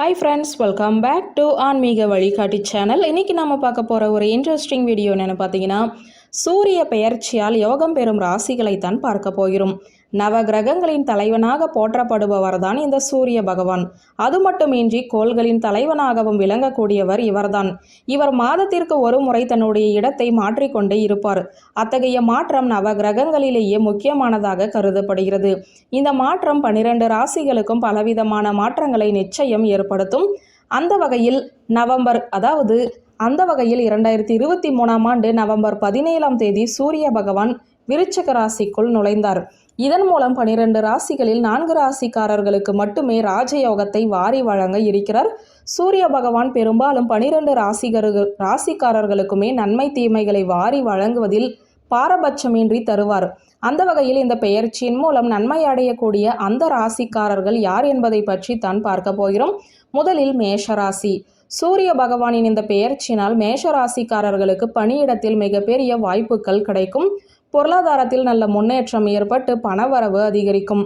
Hi friends welcome back to ஆன்மீக வழிகாட்டி channel இன்றைக்கி நம்ம பார்க்க போகிற ஒரு இன்ட்ரெஸ்டிங் வீடியோ என்னென்னு பார்த்தீங்கன்னா சூரிய பெயர்ச்சியால் யோகம் பெறும் ராசிகளைத்தான் பார்க்க போகிறோம். நவ கிரகங்களின் தலைவனாக போற்றப்படுபவர் தான் இந்த சூரிய பகவான். அது மட்டுமின்றி கோள்களின் தலைவனாகவும் விளங்கக்கூடியவர் இவர்தான். இவர் மாதத்திற்கு ஒரு முறை தன்னுடைய இடத்தை மாற்றிக்கொண்டே இருப்பார். அத்தகைய மாற்றம் நவ கிரகங்களிலேயே முக்கியமானதாக கருதப்படுகிறது. இந்த மாற்றம் பனிரெண்டு ராசிகளுக்கும் பலவிதமான மாற்றங்களை நிச்சயம் ஏற்படுத்தும். அந்த வகையில் நவம்பர் அதாவது அந்த வகையில் இரண்டாயிரத்தி இருபத்தி மூணாம் ஆண்டு நவம்பர் பதினேழாம் தேதி சூரிய பகவான் விருச்சக ராசிக்குள் நுழைந்தார். இதன் மூலம் பனிரெண்டு ராசிகளில் நான்கு ராசிக்காரர்களுக்கு மட்டுமே ராஜயோகத்தை வாரி வழங்க இருக்கிறார். சூரிய பகவான் பெரும்பாலும் பனிரெண்டு ராசிகர்கள் ராசிக்காரர்களுக்குமே நன்மை தீமைகளை வாரி வழங்குவதில் பாரபட்சமின்றி தருவார். அந்த வகையில் இந்த பெயர்ச்சியின் மூலம் நன்மை அடையக்கூடிய அந்த ராசிக்காரர்கள் யார் என்பதை பற்றி தான் பார்க்க போகிறோம். முதலில் மேஷராசி சூரிய பகவானின் இந்த பெயர்ச்சினால் மேஷ ராசிக்காரர்களுக்கு பணியிடத்தில் மிகப்பெரிய வாய்ப்புகள் கிடைக்கும். பொருளாதாரத்தில் நல்ல முன்னேற்றம் ஏற்பட்டு பணவரவு அதிகரிக்கும்.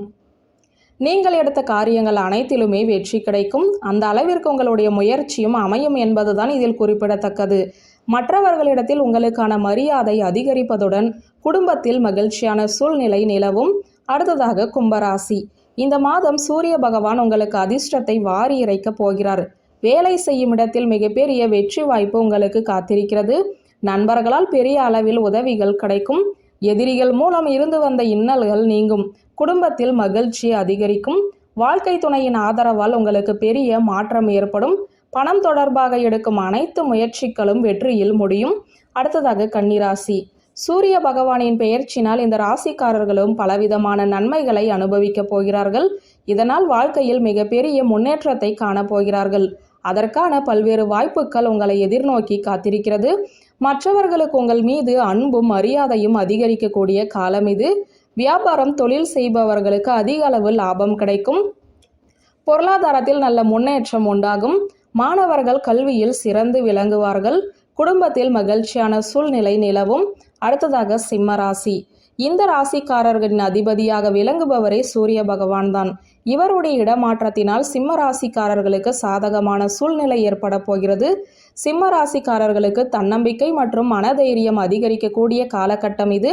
நீங்கள் எடுத்த காரியங்கள் அனைத்திலுமே வெற்றி கிடைக்கும். அந்த அளவிற்கு உங்களுடைய முயற்சியும் அமையும் என்பதுதான் இதில் குறிப்பிடத்தக்கது. மற்றவர்களிடத்தில் உங்களுக்கான மரியாதை அதிகரிப்பதுடன் குடும்பத்தில் மகிழ்ச்சியான சூழ்நிலை நிலவும். அடுத்ததாக கும்பராசி. இந்த மாதம் சூரிய பகவான் உங்களுக்கு அதிர்ஷ்டத்தை வாரி இறைக்கப் போகிறார். வேலை செய்யும் இடத்தில் மிகப்பெரிய வெற்றி வாய்ப்பு உங்களுக்கு காத்திருக்கிறது. நண்பர்களால் பெரிய அளவில் உதவிகள் கிடைக்கும். எதிரிகள் மூலம் இருந்து வந்த இன்னல்கள் நீங்கும். குடும்பத்தில் மகிழ்ச்சி அதிகரிக்கும். வாழ்க்கை துணையின் ஆதரவால் உங்களுக்கு பெரிய மாற்றம் ஏற்படும். பணம் தொடர்பாக எடுக்கும் அனைத்து முயற்சிகளும் வெற்றியில் முடியும். அடுத்ததாக கன்னிராசி. சூரிய பகவானின் பெயர்ச்சினால் இந்த ராசிக்காரர்களும் பலவிதமான நன்மைகளை அனுபவிக்கப் போகிறார்கள். இதனால் வாழ்க்கையில் மிகப்பெரிய முன்னேற்றத்தை காணப்போகிறார்கள் அதற்கான பல்வேறு வாய்ப்புகள் உங்களை எதிர்நோக்கி காத்திருக்கிறது. மற்றவர்களுக்கு உங்கள் மீது அன்பும் மரியாதையும் அதிகரிக்கக்கூடிய காலம் இது. வியாபாரம் தொழில் செய்பவர்களுக்கு அதிக அளவு லாபம் கிடைக்கும். பொருளாதாரத்தில் நல்ல முன்னேற்றம் உண்டாகும். மாணவர்கள் கல்வியில் சிறந்து விளங்குவார்கள். குடும்பத்தில் மகிழ்ச்சியான சூழ்நிலை நிலவும். அடுத்ததாக சிம்ம ராசி. இந்த ராசிக்காரர்களின் அதிபதியாக விளங்குபவரே சூரிய பகவான் தான். இவருடைய இடமாற்றத்தினால் சிம்ம ராசிக்காரர்களுக்கு சாதகமான சூழ்நிலை ஏற்பட போகிறது. சிம்ம ராசிக்காரர்களுக்கு தன்னம்பிக்கை மற்றும் மனதைரியம் அதிகரிக்கக்கூடிய காலகட்டம் இது.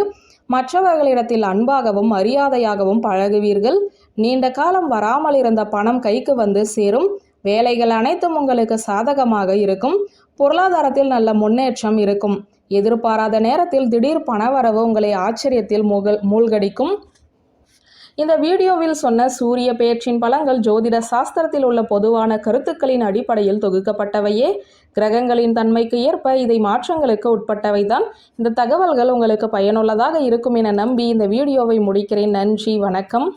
மற்றவர்களிடத்தில் அன்பாகவும் மரியாதையாகவும் பழகுவீர்கள். நீண்ட காலம் வராமல் இருந்த பணம் கைக்கு வந்து சேரும். வேலைகள் அனைத்தும் உங்களுக்கு சாதகமாக இருக்கும். பொருளாதாரத்தில் நல்ல முன்னேற்றம் இருக்கும். எதிர்பாராத நேரத்தில் திடீர் பணவரவு உங்களை ஆச்சரியத்தில் மூகல் மூழ்கடிக்கும். இந்த வீடியோவில் சொன்ன சூரிய பெயர்ச்சியின் பலன்கள் ஜோதிட சாஸ்திரத்தில் உள்ள பொதுவான கருத்துக்களின் அடிப்படையில் தொகுக்கப்பட்டவையே. கிரகங்களின் தன்மைக்கு ஏற்ப இதை மாற்றங்களுக்கு உட்பட்டவைதான். இந்த தகவல்கள் உங்களுக்கு பயனுள்ளதாக இருக்கும் என நம்பி இந்த வீடியோவை முடிக்கிறேன். நன்றி வணக்கம்.